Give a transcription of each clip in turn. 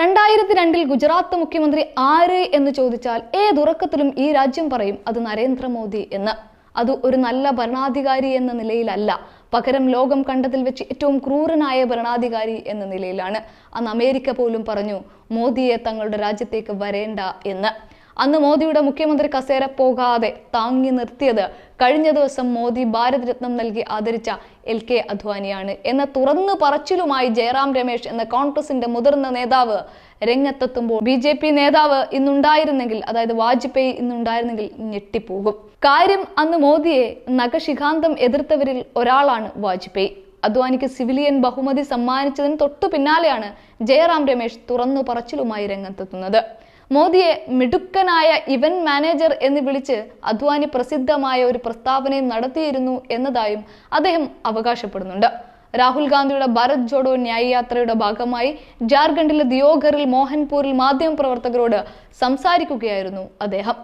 രണ്ടായിരത്തി രണ്ടിൽ ഗുജറാത്ത് മുഖ്യമന്ത്രി ആര് എന്ന് ചോദിച്ചാൽ ഏതുറക്കത്തിലും ഈ രാജ്യം പറയും അത് നരേന്ദ്രമോദി എന്ന്. അത് ഒരു നല്ല ഭരണാധികാരി എന്ന നിലയിലല്ല. പകരം ലോകം കണ്ടതിൽ വെച്ച് ഏറ്റവും ക്രൂരനായ ഭരണാധികാരി എന്ന നിലയിലാണ്. അന്ന് അമേരിക്ക പോലും പറഞ്ഞു മോദിയെ തങ്ങളുടെ രാജ്യത്തേക്ക് വരേണ്ട എന്ന്. അന്ന് മോദിയുടെ മുഖ്യമന്ത്രി കസേര പോകാതെ താങ്ങി നിർത്തിയത്. കഴിഞ്ഞ ദിവസം മോദി ഭാരത് രത്നം നൽകി ആദരിച്ച എൽ കെ അദ്വാനിയാണ്. എന്ന തുറന്നു പറച്ചിലുമായി ജയറാം രമേശ് എന്ന കോൺഗ്രസിന്റെ മുതിർന്ന നേതാവ് രംഗത്തെത്തുമ്പോൾ ബി ജെ പി നേതാവ് ഇന്നുണ്ടായിരുന്നെങ്കിൽ അതായത് വാജ്പേയി ഇന്നുണ്ടായിരുന്നെങ്കിൽ ഞെട്ടിപ്പോകും. കാര്യം അന്ന് മോദിയെ നഖശിഖാന്തം എതിർത്തവരിൽ ഒരാളാണ് വാജ്പേയി. അദ്വാനിക്ക് സിവിലിയൻ ബഹുമതി സമ്മാനിച്ചതിന് തൊട്ടു പിന്നാലെയാണ് ജയറാം രമേശ് തുറന്നു പറച്ചിലുമായി രംഗത്തെത്തുന്നത്. മോദിയെ മിടുക്കനായ ഇവന്റ് മാനേജർ എന്ന് വിളിച്ച് അദ്വാനി പ്രസിദ്ധമായ ഒരു പ്രസ്താവനയും നടത്തിയിരുന്നു എന്നതായും അദ്ദേഹം അവകാശപ്പെടുന്നുണ്ട്. രാഹുൽ ഗാന്ധിയുടെ ഭാരത് ജോഡോ ന്യായയാത്രയുടെ ഭാഗമായി ജാർഖണ്ഡിലെ ദിയോഘറിൽ മോഹൻപൂരിൽ മാധ്യമപ്രവർത്തകരോട് സംസാരിക്കുകയായിരുന്നു അദ്ദേഹം.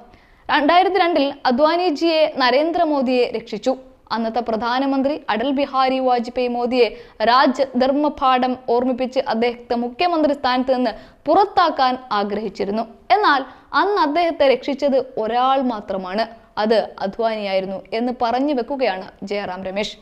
രണ്ടായിരത്തി രണ്ടിൽ അദ്വാനിജിയെ നരേന്ദ്രമോദിയെ രക്ഷിച്ചു. അന്നത്തെ പ്രധാനമന്ത്രി അടൽ ബിഹാരി വാജ്പേയി മോദിയെ രാജ്യ ധർമ്മപാഠം ഓർമ്മിപ്പിച്ച് അദ്ദേഹത്തെ മുഖ്യമന്ത്രി സ്ഥാനത്ത് നിന്ന് പുറത്താക്കാൻ ആഗ്രഹിച്ചിരുന്നു. എന്നാൽ അന്ന് അദ്ദേഹത്തെ രക്ഷിച്ചത് ഒരാൾ മാത്രമാണ്. അത് അധ്വാനിയായിരുന്നു എന്ന് പറഞ്ഞു വെക്കുകയാണ് ജയറാം രമേശ്.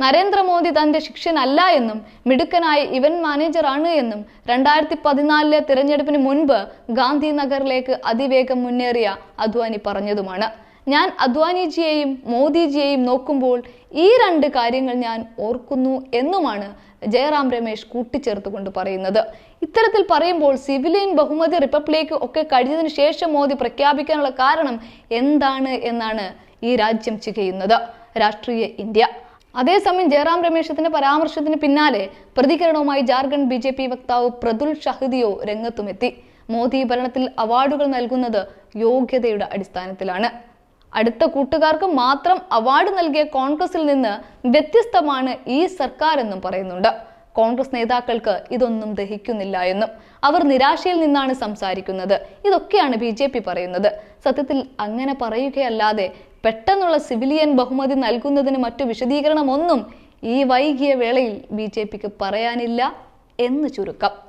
നരേന്ദ്രമോദി തന്റെ ശിക്ഷനല്ല എന്നും മിടുക്കനായ ഇവന്റ് മാനേജറാണ് എന്നും രണ്ടായിരത്തി പതിനാലിലെ തിരഞ്ഞെടുപ്പിന് മുൻപ് ഗാന്ധിനഗറിലേക്ക് അതിവേഗം മുന്നേറിയ അദ്വാനി പറഞ്ഞതുമാണ്. ഞാൻ അദ്വാനിജിയെയും മോദിജിയെയും നോക്കുമ്പോൾ ഈ രണ്ട് കാര്യങ്ങൾ ഞാൻ ഓർക്കുന്നു എന്നുമാണ് ജയറാം രമേശ് കൂട്ടിച്ചേർത്തുകൊണ്ട് പറയുന്നത്. ഇത്തരത്തിൽ പറയുമ്പോൾ സിവിലിയൻ ബഹുമതി റിപ്പബ്ലിക് ഒക്കെ കഴിഞ്ഞതിന് ശേഷം മോദി പ്രഖ്യാപിക്കാനുള്ള കാരണം എന്താണ് എന്നാണ് ഈ രാജ്യം ചെയ്യുന്നത് രാഷ്ട്രീയ ഇന്ത്യ. അതേസമയം ജയറാം രമേശത്തിന്റെ പരാമർശത്തിന് പിന്നാലെ പ്രതികരണവുമായി ജാർഖണ്ഡ് ബി ജെ പി വക്താവ് പ്രതുൽ ഷഹദിയോ രംഗത്തുമെത്തി. മോദി ഭരണത്തിൽ അവാർഡുകൾ നൽകുന്നത് യോഗ്യതയുടെ അടിസ്ഥാനത്തിലാണ്. അടുത്ത കൂട്ടുകാർക്ക് മാത്രം അവാർഡ് നൽകിയ കോൺഗ്രസിൽ നിന്ന് വ്യത്യസ്തമാണ് ഈ സർക്കാർ എന്നും പറയുന്നുണ്ട്. കോൺഗ്രസ് നേതാക്കൾക്ക് ഇതൊന്നും ദഹിക്കുന്നില്ല എന്നും അവർ നിരാശയിൽ നിന്നാണ് സംസാരിക്കുന്നത്. ഇതൊക്കെയാണ് ബി ജെ പി പറയുന്നത്. സത്യത്തിൽ അങ്ങനെ പറയുകയല്ലാതെ പെട്ടെന്നുള്ള സിവിലിയൻ ബഹുമതി നൽകുന്നതിന് മറ്റു വിശദീകരണമൊന്നും ഈ വൈകിയ വേളയിൽ ബി ജെ പിക്ക് പറയാനില്ല എന്ന് ചുരുക്കം.